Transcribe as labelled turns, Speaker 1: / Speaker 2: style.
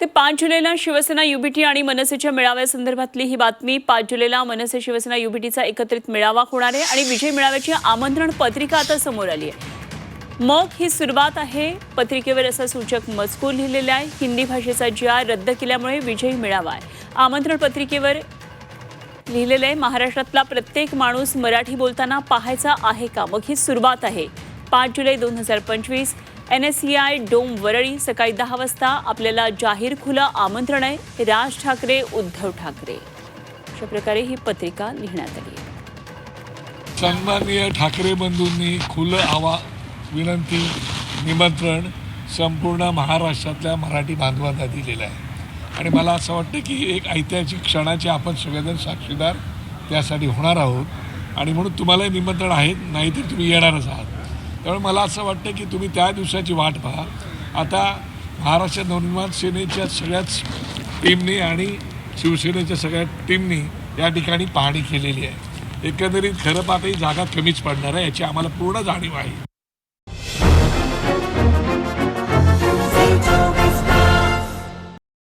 Speaker 1: ते पाच जुलैला शिवसेना युबीटी आणि मनसेच्या मेळाव्यासंदर्भातली ही बातमी. पाच जुलैला मनसे शिवसेना युबीटीचा एकत्रित मेळावा होणार आहे आणि विजय मेळाव्याची आमंत्रण पत्रिका आता समोर आली आहे. मग ही सुरुवात आहे पत्रिकेवर असा सूचक मजकूर लिहिलेला आहे. हिंदी भाषेचा जी आर रद्द केल्यामुळे विजयी मेळावा आहे. आमंत्रण पत्रिकेवर लिहिलेलं आहे महाराष्ट्रातला प्रत्येक माणूस मराठी बोलताना पाहायचा आहे का? मग ही सुरुवात आहे. पाच जुलै दोन हजार पंचवीस. N S C I dome Worli सकाळी दहा वाजता आपल्याला जाहीर खुलं आमंत्रण आहे. राज ठाकरे उद्धव ठाकरे. अशा प्रकारे ही पत्रिका लिहिण्यात आली
Speaker 2: सन्माननीय ठाकरे बंधूंनी खुलं आवा विनंती निमंत्रण संपूर्ण महाराष्ट्रातल्या मराठी बांधवांना दिलेलं आहे. आणि मला असं वाटतं की एक ऐतिहासिक क्षणाचे आपण सगळेजण साक्षीदार त्यासाठी होणार आहोत. आणि म्हणून तुम्हालाही निमंत्रण आहे नाहीतर तुम्ही येणारच आहात. त्यामुळे मला असं वाटतं की तुम्ही त्या दिवसाची वाट पहा. आता महाराष्ट्र नवनिर्माण सेनेच्या सगळ्याच टीमनी आणि शिवसेनेच्या सगळ्या टीमनी या ठिकाणी पाहणी केलेली आहे. एकंदरीत खरं पाहता ही जागा कमीच पडणार आहे याची आम्हाला पूर्ण जाणीव आहे.